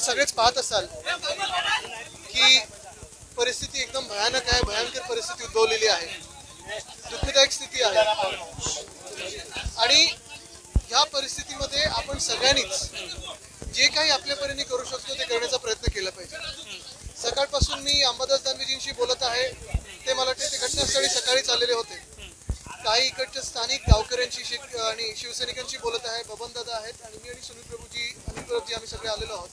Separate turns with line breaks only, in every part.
आपण सगळेच पाहत असाल की परिस्थिती एकदम भयानक आहे भयंकर परिस्थिती उद्भवलेली आहे. दुःखदायक स्थिती आहे. आणि ह्या परिस्थितीमध्ये आपण सगळ्यांनीच जे काही आपल्या परीने करू शकतो ते करण्याचा प्रयत्न केला पाहिजे. सकाळपासून मी अंबादास दानवेजींशी बोलत आहे. ते मला वाटते ते घटनास्थळी सकाळीच आलेले होते. काही इकडच्या स्थानिक गावकऱ्यांशी शिक- आणि शिवसैनिकांशी बोलत आहे. बबन दादा आहेत आणि मी आणि सुनील प्रभूजी अनिल प्रभूजी आम्ही सगळे आलेलो आहोत.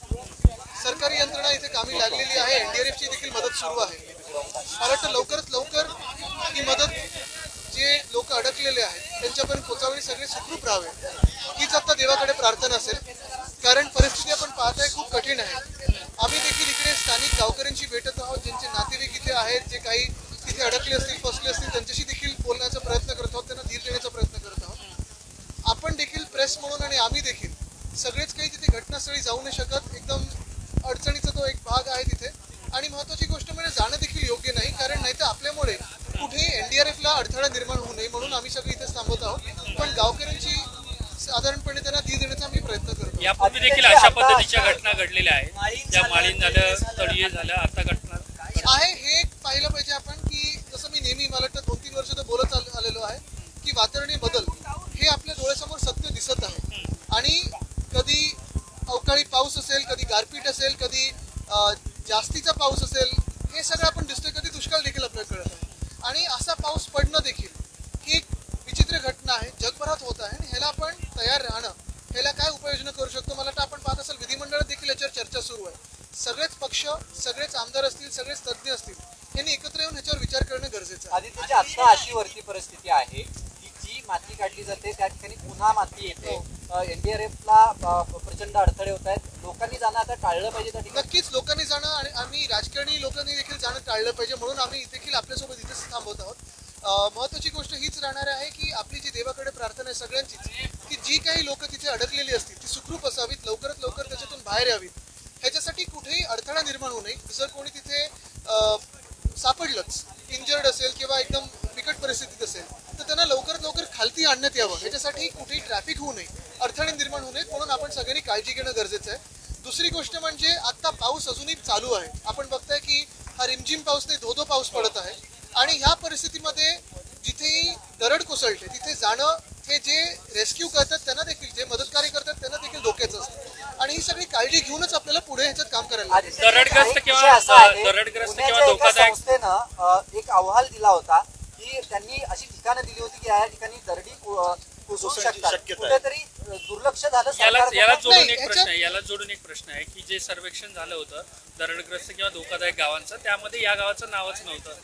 सरकारी यंत्रणा इथे कामी लागलेली आहे. एनडीआरएफची देखील मदत सुरू आहे. मला वाटतं लवकरात लवकर ही मदत जे लोक अडकलेले आहेत त्यांच्यापर्यंत पोचावेळी सगळे सुखरूप राहावे. हीच आता देवाकडे प्रार्थना असेल. कारण परिस्थिती आपण पाहताय खूप कठीण आहे. आम्ही देखील इकडे स्थानिक गावकऱ्यांशी भेटत आहोत ज्यांचे नातेवाईक इथे आहेत जे काही तिथे अडकले असतील फसले असतील त्यांच्याशी देखील बोलण्याचा प्रयत्न करत आहोत त्यांना धीर देण्याचा प्रयत्न करत आहोत. आपण देखील प्रेस म्हणून आणि आम्ही देखील सगळेच काही तिथे घटनास्थळी जाऊ नाही शकत. एकदम अडचणीचा तो एक भाग आहे तिथे. आणि महत्वाची गोष्ट म्हणजे जाणं देखील योग्य नाही कारण नाही तर आपल्यामुळे कुठेही एनडीआरएफला अडथळा निर्माण होऊ नये म्हणून आम्ही सगळे इथेच थांबवत आहोत. पण गावकऱ्यांची साधारणपणे त्यांना धीर देण्याचा आम्ही प्रयत्न करतो.
यापूर्वी देखील अशा पद्धतीच्या घटना घडलेल्या आहेत. त्या माळीन झालं तळीये झालं आता घटना
आहे हे एक पाहिलं पाहिजे आपण की जसं मी नेहमी मला वाटतं आहे जगभरात होत आहे आणि ह्याला आपण तयार राहणं ह्याला काय उपाययोजना करू शकतो? मला वाटतं आपण पाहत असाल विधिमंडळात देखील याच्यावर चर्चा सुरू आहे. सगळेच पक्ष सगळेच आमदार असतील सगळेच तज्ज्ञ असतील यांनी एकत्र येऊन ह्याच्यावर विचार करणं गरजेचं आहे.
आदित्यची आता अशी वरती परिस्थिती आहे की जी माती काढली जाते त्या ठिकाणी पुन्हा माती येते. एनडीआरएफ ला अ, प्रचंड अडथळे होत आहेत. लोकांनी जाणं आता टाळलं पाहिजे
नक्कीच लोकांनी जाणं आणि आम्ही राजकारणी लोकांनी देखील जाणं टाळलं पाहिजे म्हणून आम्ही देखील आपल्यासोबत इथेच थांबवत आहोत. महत्वाची गोष्ट हीच राहणार आहे की आपली जी देवाकडे प्रार्थना आहे सगळ्यांचीच की जी काही लोक तिथे अडकलेली असतील ती सुखरूप असावीत लवकरात लवकर त्याच्यातून बाहेर यावीत. ह्याच्यासाठी कुठेही अडथळा निर्माण होऊ नये. जर कोणी तिथे सापडलंच इंजर्ड असेल किंवा एकदम बिकट परिस्थितीत असेल तर त्यांना लवकरात लवकर खालती आणण्यात यावं. ह्याच्यासाठी कुठेही ट्रॅफिक होऊ नये अडथळे निर्माण होऊ नयेत म्हणून आपण सगळ्यांनी काळजी घेणं गरजेचं आहे. दुसरी गोष्ट म्हणजे आता पाऊस अजूनही चालू आहे. आपण बघताय की हा रिमझिम पाऊस नाही धो पाऊस पडत आहे. आणि ह्या परिस्थितीमध्ये जिथेही दरड कोसळते तिथे जाणं हे जे रेस्क्यू करतात त्यांना देखील जे मदतकार्य करतात त्यांना देखील धोक्याचं असतं. आणि ही सगळी काळजी घेऊनच आपल्याला पुढे ह्याच्यात काम करायला
दरडग्रस्त
एक
किंवा,
एका
धोकादायक-
अहवाल दिला होता की त्यांनी अशी ठिकाणं दिली होती की या ठिकाणी दरडी कोसळू शकतात. कुठेतरी दुर्लक्ष झालं
याला जोडून एक प्रश्न आहे याला जोडून एक प्रश्न आहे की जे सर्वेक्षण झालं होतं दरडग्रस्त किंवा धोकादायक गावांचं त्यामध्ये या गावाचं नावच नव्हतं.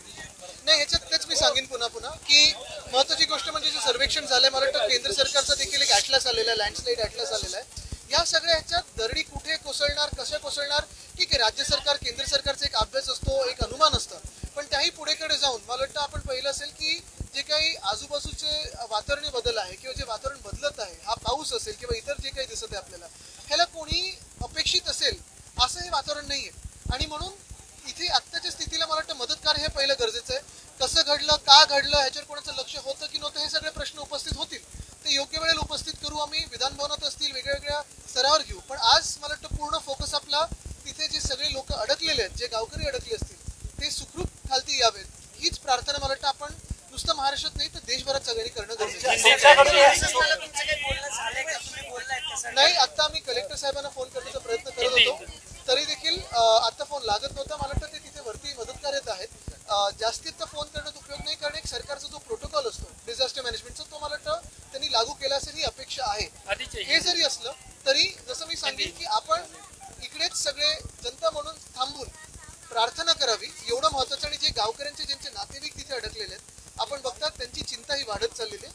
नाही ह्याच्यात तेच मी सांगेन पुन्हा पुन्हा की महत्वाची गोष्ट म्हणजे जे सर्वेक्षण झालंय मला वाटतं केंद्र सरकारचा देखील एक ॲटलास आलेला आहे लँडस्लाईड ॲटलास आलेला आहे. या सगळ्या ह्याच्यात दरडी कुठे कोसळणार कशा कोसळणार ठीक आहे राज्य सरकार केंद्र सरकारचा एक अभ्यास असतो एक अनुमान असतं. पण त्याही पुढेकडे जाऊन मला वाटतं आपण पहिलं असेल की जे काही आजूबाजूचे वातावरण बदल आहे किंवा जे वातावरण बदलत आहे हा पाऊस असेल किंवा इतर जे काही दिसत आहे आपल्याला ह्याला कोणी अपेक्षित असेल असं हे वातावरण नाही आहे आणि म्हणून इथे आत्ताच्या स्थितीला मला वाटतं मदतकार हे पहिलं गरजेचं आहे कसं घडलं का घडलं ह्याच्यावर कोणाचं लक्ष होतं की नव्हतं हे सगळे प्रश्न उपस्थित होतील. ते योग्य वेळेला उपस्थित करू आम्ही. विधान भवनात असतील वेगळ्या वेगळ्या स्तरावर घेऊ. पण आज मला वाटतं पूर्ण फोकस आपला तिथे जे सगळे लोक अडकलेले आहेत जे गावकरी अडकले असतील ते सुखरूप खालती यावेत. हीच प्रार्थना मला वाटतं आपण नुसतं महाराष्ट्रात नाही तर देशभरात सगळ्यांनी करणं गरजेचं नाही. आता मी कलेक्टर साहेबांना फोन करण्याचा प्रयत्न करत होतो. तरी देखील आता फोन लागत नव्हता. मला वाटतं ते तिथे वरती मदत करत आहेत. जास्तीत फोन करण्यात उपयोग नाही कारण एक सरकारचा जो प्रोटोकॉल असतो डिझास्टर मॅनेजमेंटचा तो मला वाटतं त्यांनी लागू केला असेल ही अपेक्षा आहे. हे जरी असलं तरी जसं मी सांगेन की आपण इकडेच सगळे जनता म्हणून थांबून प्रार्थना करावी. एवढं महत्वाचं आणि जे गावकऱ्यांचे ज्यांचे नातेवाईक तिथे अडकलेले आहेत आपण बघतात त्यांची चिंता ही वाढत चाललेली आहे.